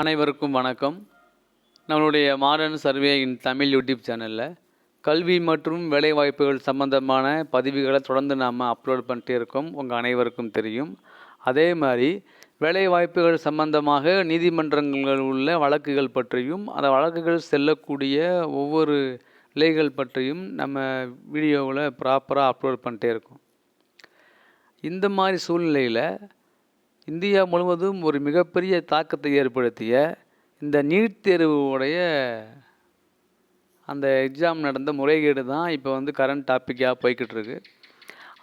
அனைவருக்கும் வணக்கம். நம்மளுடைய modern survey in Tamil YouTube சேனலில் கல்வி மற்றும் வேலைவாய்ப்புகள் சம்பந்தமான பதிவுகளை தொடர்ந்து நாம் அப்லோட் பண்ணிட்டே இருக்கோம். உங்கள் அனைவருக்கும் தெரியும். அதே மாதிரி வேலைவாய்ப்புகள் சம்பந்தமாக நீதிமன்றங்களில் உள்ள வழக்குகள் பற்றியும் அந்த வழக்குகள் செல்லக்கூடிய ஒவ்வொரு நிலைகள் பற்றியும் நம்ம வீடியோவில் ப்ராப்பராக அப்லோட் பண்ணிட்டே இருக்கோம். இந்த மாதிரி சூழ்நிலையில் இந்தியா முழுவதும் ஒரு மிகப்பெரிய தாக்கத்தை ஏற்படுத்திய இந்த நீட் தேர்வுடைய அந்த எக்ஸாம் நடந்த முறைகேடு தான் இப்போ வந்து கரண்ட் டாப்பிக்காக போய்கிட்டு இருக்கு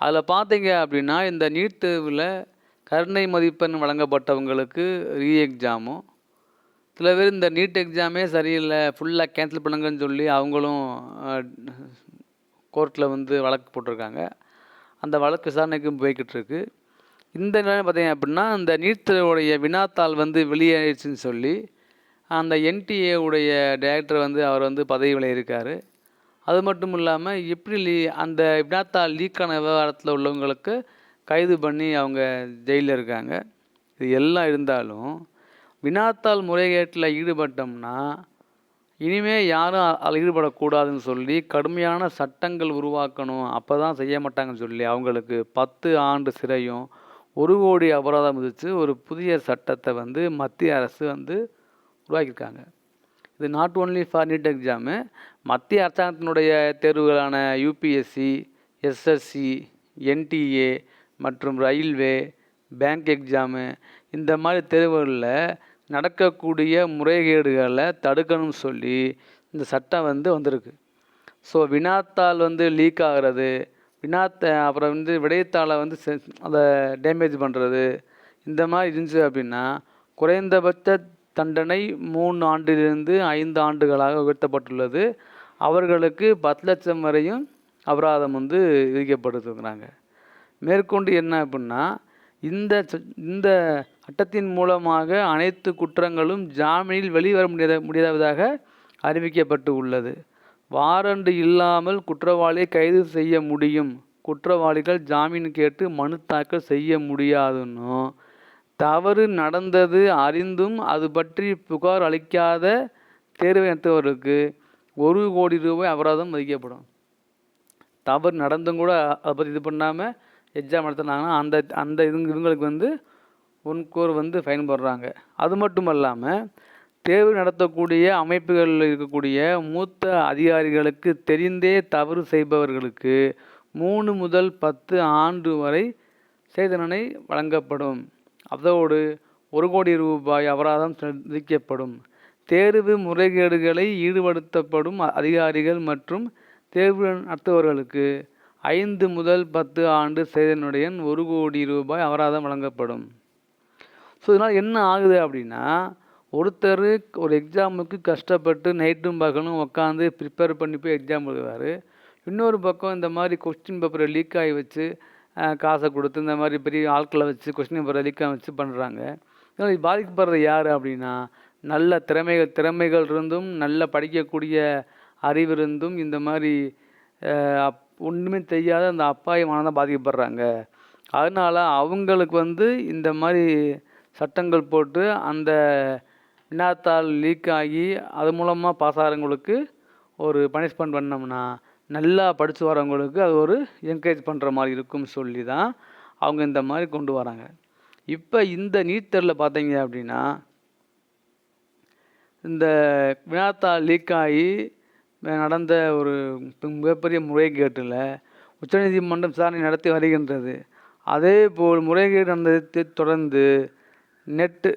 அதில் பார்த்தீங்க அப்படின்னா இந்த நீட் தேர்வில் கருணை மதிப்பெண் வழங்கப்பட்டவங்களுக்கு ரீ எக்ஸாமும் சில பேர் இந்த நீட் எக்ஸாமே சரியில்லை ஃபுல்லாக கேன்சல் பண்ணுங்கன்னு சொல்லி அவங்களும் கோர்ட்டில் வந்து வழக்கு போட்டிருக்காங்க. அந்த வழக்கு விசாரணைக்கும் போய்கிட்டுருக்கு. இந்த நிலையில் பார்த்தீங்க அப்படின்னா அந்த நீட் தேர்வுடைய வினாத்தாள் வந்து வெளியேறிடுச்சின்னு சொல்லி அந்த என்டிஏ உடைய டைரக்டர் வந்து அவர் வந்து பதவி இருக்கார் அது மட்டும் இல்லாமல் எப்படி லீ அந்த வினாத்தாள் லீக்கான விவகாரத்தில் உள்ளவங்களுக்கு கைது பண்ணி அவங்க ஜெயிலில் இருக்காங்க. இது எல்லாம் இருந்தாலும் வினாத்தாள் முறைகேட்டில் ஈடுபட்டோம்னா இனிமே யாரும் அதில் ஈடுபடக்கூடாதுன்னு சொல்லி கடுமையான சட்டங்கள் உருவாக்கணும். அப்போ தான் செய்ய மாட்டாங்கன்னு சொல்லி அவங்களுக்கு பத்து ஆண்டு சிறையும் ஒரு கோடி அபராதம் விதித்து ஒரு புதிய சட்டத்தை வந்து மத்திய அரசு வந்து உருவாக்கியிருக்காங்க. இது not only for NEET exam மத்திய அரசாங்கத்தினுடைய தேர்வுகளான யூபிஎஸ்சி எஸ்எஸ்சி என்டிஏ மற்றும் ரயில்வே பேங்க் எக்ஸாமு இந்த மாதிரி தேர்வுகளில் நடக்கக்கூடிய முறைகேடுகளை தடுக்கணும்னு சொல்லி இந்த சட்டம் வந்து வந்திருக்கு. ஸோ வினாத்தாள் வந்து லீக் ஆகிறது வினாத்தை அப்புறம் வந்து விடைத்தாளை வந்து செ அதை டேமேஜ் பண்ணுறது இந்த மாதிரி இருந்துச்சு அப்படின்னா குறைந்தபட்ச தண்டனை மூணு ஆண்டிலிருந்து ஐந்து ஆண்டுகளாக உயர்த்தப்பட்டுள்ளது. அவர்களுக்கு பத்து லட்சம் வரையும் அபராதம் வந்து விதிக்கப்பட்டுருக்குறாங்க மேற்கொண்டு என்ன அப்படின்னா இந்த ச- இந்த சட்டத்தின் மூலமாக அனைத்து குற்றங்களும் ஜாமீனில் வெளிவர முடியாத முடியாததாக அறிவிக்கப்பட்டு உள்ளது. வாரண்டு இல்லாமல் குற்றவாளியை கைது செய்ய முடியும். குற்றவாளிகள் ஜாமீன் கேட்டு மனு தாக்கல் செய்ய முடியாதுன்னும் தவறு நடந்தது அறிந்தும் அது பற்றி புகார் அளிக்காத தேர்வு நடத்துபவருக்கு ஒரு கோடி ரூபாய் அபராதம் விதிக்கப்படும். தவறு நடந்தும் கூட அதை பற்றி இது பண்ணாமல் எக்ஸாம் நடத்துனாங்கன்னா அந்த அந்த இதுங்க இவங்களுக்கு வந்து ஒன்கோர் வந்து ஃபைன் போடுறாங்க. அது மட்டும் இல்லாமல் தேர்வு நடத்தக்கூடிய அமைப்புகளில் இருக்கக்கூடிய மூத்த அதிகாரிகளுக்கு தெரிந்தே தவறு செய்பவர்களுக்கு மூணு முதல் பத்து ஆண்டு வரை சிறை வழங்கப்படும். அதோடு ஒரு கோடி ரூபாய் அபராதம் விதிக்கப்படும் தேர்வு முறைகேடுகளை ஈடுபடுத்தப்படும் அதிகாரிகள் மற்றும் தேர்வு நடத்துபவர்களுக்கு ஐந்து முதல் பத்து ஆண்டு சேதனுடன் ஒரு கோடி ரூபாய் அபராதம் வழங்கப்படும். ஸோ இதனால் என்ன ஆகுது அப்படின்னா ஒருத்தர் ஒரு எக்ஸாமுக்கு கஷ்டப்பட்டு நைட்டும் பகலும் உட்காந்து ப்ரிப்பேர் பண்ணி போய் எக்ஸாம் எழுதுவார். இன்னொரு பக்கம் இந்த மாதிரி கொஸ்டின் பேப்பரை லீக் ஆகி வச்சு காசை கொடுத்து இந்த மாதிரி பெரிய ஆட்களை வச்சு கொஸ்டின் பேப்பரை லீக் ஆகி வச்சு பண்ணுறாங்க இதனால் பாதிக்கப்படுறது யார் அப்படின்னா நல்ல திறமைகள் திறமைகள் இருந்தும் நல்ல படிக்கக்கூடிய அறிவு இருந்தும் இந்த மாதிரி அப்- ஒன்றுமே தெரியாத அந்த அப்பாவி மனம் பாதிக்கப்படுறாங்க. அதனால அவங்களுக்கு வந்து இந்த மாதிரி சட்டங்கள் போட்டு அந்த வினாத்தாள் லீக் ஆகி அது மூலமாக பாஸ் ஆகிறவங்களுக்கு ஒரு பனிஷ்மெண்ட் பண்ணோம்னா நல்லா படித்து வரவங்களுக்கு அது ஒரு என்கரேஜ் பண்ணுற மாதிரி இருக்கும்னு சொல்லி தான் அவங்க இந்த மாதிரி கொண்டு வராங்க. இப்போ இந்த நீட் தேர்வில் பார்த்தீங்க அப்படின்னா இந்த வினாத்தாள் லீக் ஆகி நடந்த ஒரு மிகப்பெரிய முறைகேட்டில் உச்சநீதிமன்றம் விசாரணை நடத்தி வருகின்றது. அதே போல் முறைகேடு நடந்ததை தொடர்ந்து நெட்டு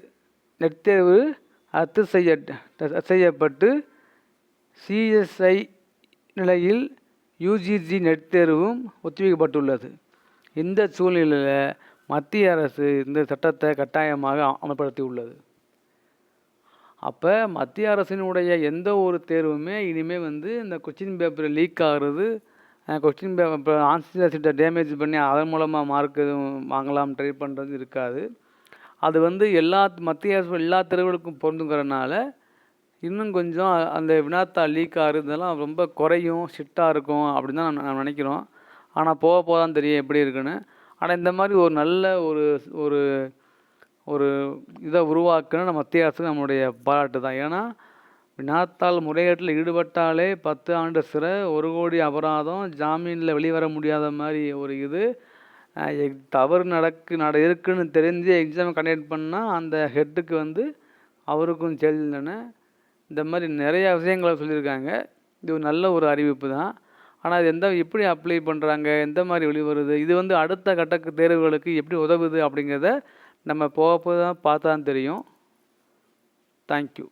நெட் தேர்வு ரத்து செய்ய செய்யப்பட்டு சிஎஸ்ஐ நிலையில் யூஜிசி நெட் தேர்வும் ஒத்திவைக்கப்பட்டுள்ளது. இந்த சூழ்நிலையில் மத்திய அரசு இந்த சட்டத்தை கட்டாயமாக அமல்படுத்தி உள்ளது அப்போ மத்திய அரசினுடைய எந்த ஒரு தேர்வுமே இனிமேல் வந்து இந்த கொஸ்டின் பேப்பர் லீக் ஆகிறது கொஸ்டின் பேப்பர் ஆன்சர் சீட்டை டேமேஜ் பண்ணி அதன் மூலமாக மார்க் எதுவும் வாங்கலாம் ட்ரை பண்ணுறது இருக்காது. அது வந்து எல்லா மத்திய அரசு எல்லா தெருவுகளுக்கும் பொருந்துங்கிறனால இன்னும் கொஞ்சம் அந்த வினாத்தாள் லீக் ஆகுறதெல்லாம் ரொம்ப குறையும் ஸ்ட்ரிக்டாக இருக்கும் அப்படின்னு தான் நான் நினைக்கிறோம். ஆனால் போக போக தான் தெரியும் எப்படி இருக்குன்னு. ஆனால் இந்த மாதிரி ஒரு நல்ல ஒரு ஒரு ஒரு இதை உருவாக்குன்னு நம்ம மத்திய அரசுக்கு நம்மளுடைய பாராட்டு தான். ஏன்னா வினாத்தாள் முறைகேட்டில் ஈடுபட்டாலே பத்து ஆண்டு சிறை ஒரு கோடி அபராதம் ஜாமீனில் வெளிவர முடியாத மாதிரி ஒரு இது. தவறு நடக்கு நட இருக்குன்னு தெரிஞ்சு எக்ஸாம் கண்டக்ட் பண்ணால் அந்த ஹெட்டுக்கு வந்து அவருக்கும் ஜெயில் இந்த மாதிரி நிறையா விஷயங்களை சொல்லியிருக்காங்க. இது ஒரு நல்ல ஒரு அறிவிப்பு தான். ஆனால் அது எந்த எப்படி அப்ளை பண்ணுறாங்க எந்த மாதிரி வெளிவருது இது வந்து அடுத்த கட்ட தேர்வுகளுக்கு எப்படி உதவுது அப்படிங்கிறத நம்ம போக போக தான் பார்த்தா தான் தெரியும். தேங்க்யூ